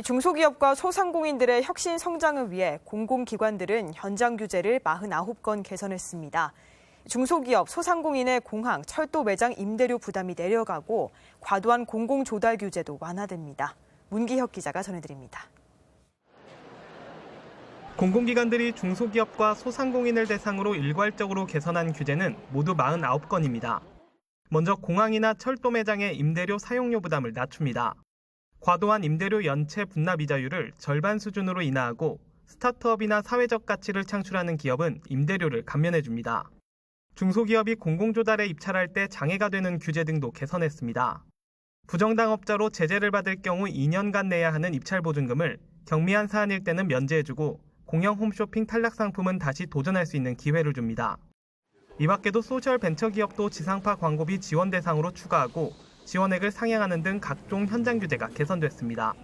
중소기업과 소상공인들의 혁신 성장을 위해 공공기관들은 현장 규제를 49건 개선했습니다. 중소기업, 소상공인의 공항, 철도 매장 임대료 부담이 내려가고 과도한 공공 조달 규제도 완화됩니다. 문기혁 기자가 전해드립니다. 공공기관들이 중소기업과 소상공인을 대상으로 일괄적으로 개선한 규제는 모두 49건입니다. 먼저 공항이나 철도 매장의 임대료 사용료 부담을 낮춥니다. 과도한 임대료 연체 분납 이자율을 절반 수준으로 인하하고 스타트업이나 사회적 가치를 창출하는 기업은 임대료를 감면해 줍니다. 중소기업이 공공조달에 입찰할 때 장애가 되는 규제 등도 개선했습니다. 부정당업자로 제재를 받을 경우 2년간 내야 하는 입찰 보증금을 경미한 사안일 때는 면제해주고 공영 홈쇼핑 탈락 상품은 다시 도전할 수 있는 기회를 줍니다. 이 밖에도 소셜 벤처 기업도 지상파 광고비 지원 대상으로 추가하고 지원액을 상향하는 등 각종 현장 규제가 개선됐습니다.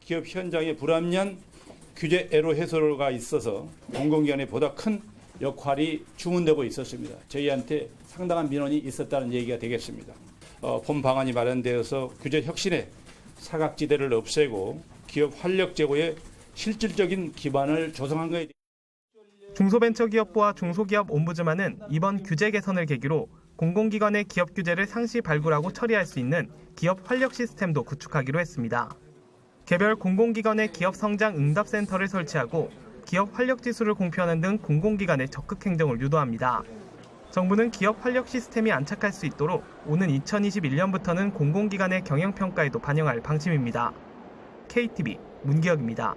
기업 현장의 불합리한 규제 애로 해소가 있어서 공공기관에 보다 큰 역할이 주문되고 있었습니다. 저희한테 상당한 민원이 있었다는 얘기가 되겠습니다. 어, 본 방안이 마련되어서 규제 혁신에 사각지대를 없애고 기업 활력 제고에 실질적인 기반을 조성한 것에 중소벤처기업부와 중소기업 옴부즈만은 이번 규제 개선을 계기로 공공기관의 기업 규제를 상시 발굴하고 처리할 수 있는 기업 활력 시스템도 구축하기로 했습니다. 개별 공공기관의 기업 성장 응답센터를 설치하고 기업 활력 지수를 공표하는 등 공공기관의 적극 행정을 유도합니다. 정부는 기업 활력 시스템이 안착할 수 있도록 오는 2021년부터는 공공기관의 경영평가에도 반영할 방침입니다. KTV 문기혁입니다.